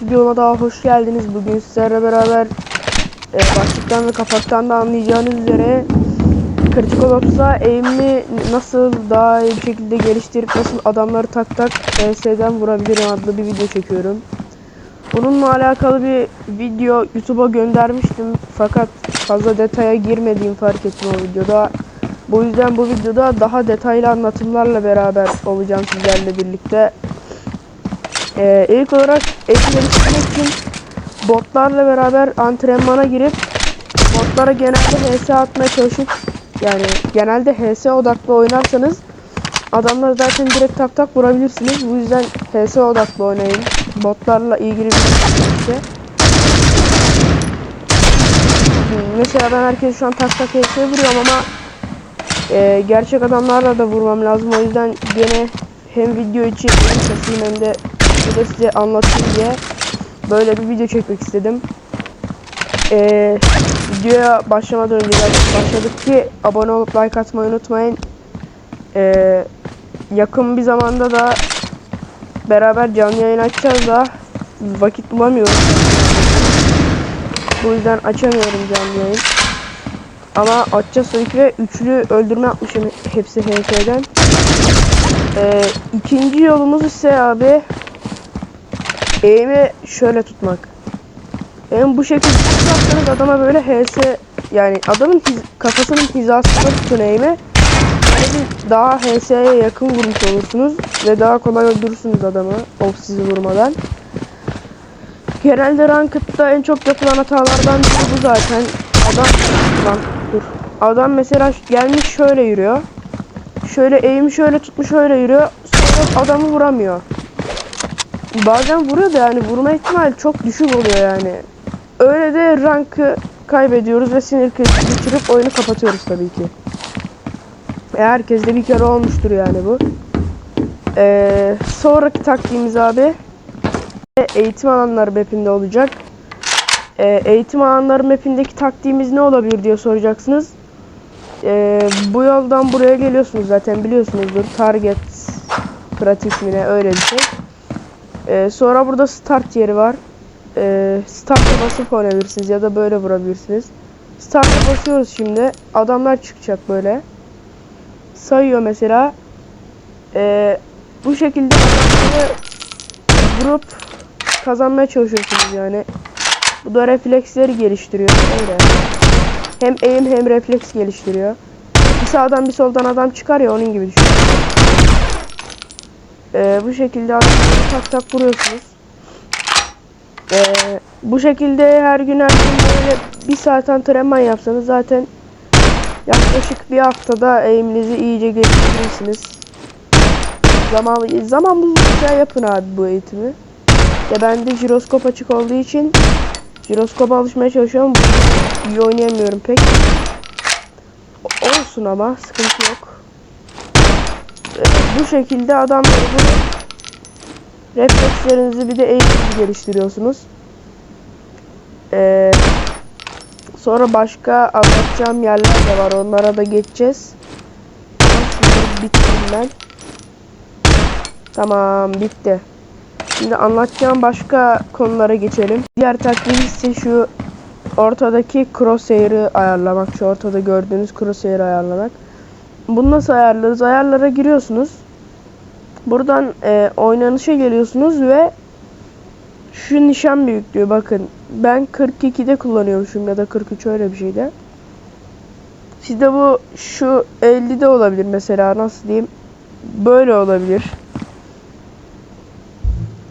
Videoma daha hoş geldiniz. Bugün sizlerle beraber e, başlıktan ve kapaktan da anlayacağınız üzere Critical Ops'a aim'i nasıl daha iyi bir şekilde geliştirip nasıl adamları tak tak ES'den vurabilirim adlı bir video çekiyorum. Bununla alakalı bir video YouTube'a göndermiştim fakat fazla detaya girmediğimi fark ettim o videoda. Bu yüzden bu videoda daha detaylı anlatımlarla beraber olacağım sizlerle birlikte. Ee, ilk olarak eğitim geliştirmek için botlarla beraber antrenmana girip botlara genelde HS atmaya çalışıp yani genelde HS odaklı oynarsanız adamları zaten direkt tak tak vurabilirsiniz. Bu yüzden HS odaklı oynayın. Botlarla ilgili bir şey. Mesela ben herkes şu an tak tak HS vuruyorum ama e, gerçek adamlarla da vurmam lazım. O yüzden gene hem video için hem sesiyim hem de burada size anlatayım diye böyle bir video çekmek istedim. Ee, videoya başlamadan önce başladık ki abone olup like atmayı unutmayın. Ee, yakın bir zamanda da beraber canlı yayın açacağız da vakit bulamıyorum. Bu yüzden açamıyorum canlı yayın. Ama açacağız tabii ki ve üçlü öldürme yapmışım hepsi HS'den. Ee, ikinci yolumuz ise abi eğimi şöyle tutmak. Eğim bu şekilde tutarsanız adama böyle HS yani adamın hiz- kafasının hizasında tutun eğimi. Böylece daha HS'ye yakın vurmuş olursunuz ve daha kolay öldürürsünüz adamı o sizi vurmadan. Genelde Ranked'da en çok yapılan hatalardan biri bu zaten. Adam lan dur. Adam mesela gelmiş şöyle yürüyor. Şöyle eğimi şöyle tutmuş öyle yürüyor. Sonra adamı vuramıyor. Bazen vuruyor da yani vurma ihtimali çok düşük oluyor yani. Öyle de rankı kaybediyoruz ve sinir krizi geçirip oyunu kapatıyoruz tabii ki. E, herkeste bir kere olmuştur yani bu. Ee, sonraki taktiğimiz abi eğitim alanları mapinde olacak. Ee, eğitim alanları mapindeki taktiğimiz ne olabilir diye soracaksınız. Ee, bu yoldan buraya geliyorsunuz zaten biliyorsunuzdur. Target pratik mi ne öyle bir şey. Ee, sonra burada start yeri var. Ee, start'a basıp oynayabilirsiniz ya da böyle vurabilirsiniz. Start'a basıyoruz şimdi. Adamlar çıkacak böyle. Sayıyor mesela. Ee, bu şekilde vurup kazanmaya çalışıyorsunuz yani. Bu da refleksleri geliştiriyor. Öyle. Hem aim hem refleks geliştiriyor. Bir sağdan bir soldan adam çıkar ya onun gibi düşün. Ee, bu şekilde tak tak vuruyorsunuz. Ee, bu şekilde her gün her gün böyle bir saat antrenman yapsanız zaten yaklaşık bir haftada aim'inizi iyice geliştirirsiniz. Zaman, zaman buldukça yapın abi bu eğitimi. Ya bende jiroskop açık olduğu için jiroskopa alışmaya çalışıyorum. İyi oynayamıyorum pek. Olsun ama sıkıntı yok. Bu şekilde vurup reflekslerinizi bir de eğitimi geliştiriyorsunuz. Ee, sonra başka anlatacağım yerler de var. Onlara da geçeceğiz. Bitirdim ben. Tamam bitti. Şimdi anlatacağım başka konulara geçelim. Diğer taktiğimiz ise şu ortadaki crosshair'ı ayarlamak. Şu ortada gördüğünüz crosshair'ı ayarlamak. Bunu nasıl ayarlarız? Ayarlara giriyorsunuz. Buradan e, oynanışa geliyorsunuz ve şu nişan büyüklüğü bakın. Ben 42'de kullanıyormuşum ya da 43 öyle bir şeyde. Sizde bu şu 50'de olabilir mesela nasıl diyeyim? Böyle olabilir.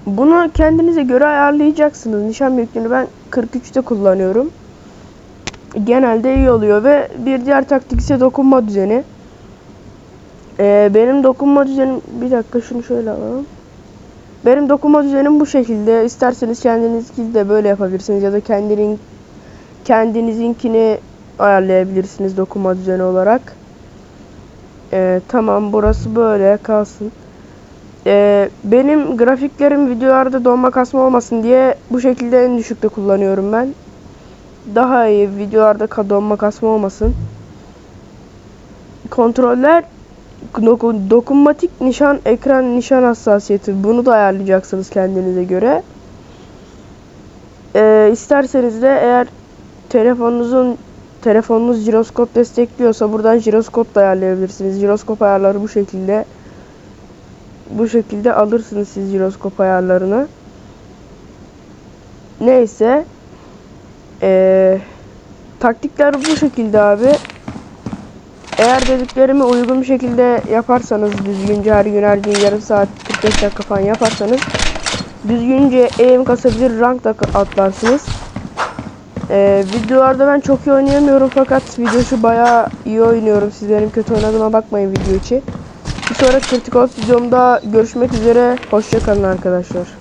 Bunu kendinize göre ayarlayacaksınız. Nişan büyüklüğünü ben 43'te kullanıyorum. Genelde iyi oluyor ve bir diğer taktik ise dokunma düzeni. Ee, benim dokunma düzenim bir dakika şunu şöyle alalım. Benim dokunma düzenim bu şekilde. İsterseniz kendiniz de böyle yapabilirsiniz ya da kendinin kendinizinkini ayarlayabilirsiniz dokunma düzeni olarak. Ee, tamam burası böyle kalsın. Ee, benim grafiklerim videolarda donma kasma olmasın diye bu şekilde en düşükte kullanıyorum ben. Daha iyi videolarda donma kasma olmasın. Kontroller dokunmatik nişan ekran nişan hassasiyeti bunu da ayarlayacaksınız kendinize göre. isterseniz de eğer telefonunuzun telefonunuz jiroskop destekliyorsa buradan jiroskop da ayarlayabilirsiniz. Jiroskop ayarları bu şekilde. Bu şekilde alırsınız siz jiroskop ayarlarını. Neyse. Ee, taktikler bu şekilde abi. Eğer dediklerimi uygun bir şekilde yaparsanız düzgünce her gün her gün yarım saat 45 dakika falan yaparsanız düzgünce aim kasabilir rank da atlarsınız. Ee, videolarda ben çok iyi oynayamıyorum fakat video şu bayağı iyi oynuyorum. Siz benim kötü oynadığıma bakmayın video içi. Bir sonraki Ops videomda görüşmek üzere. Hoşçakalın arkadaşlar.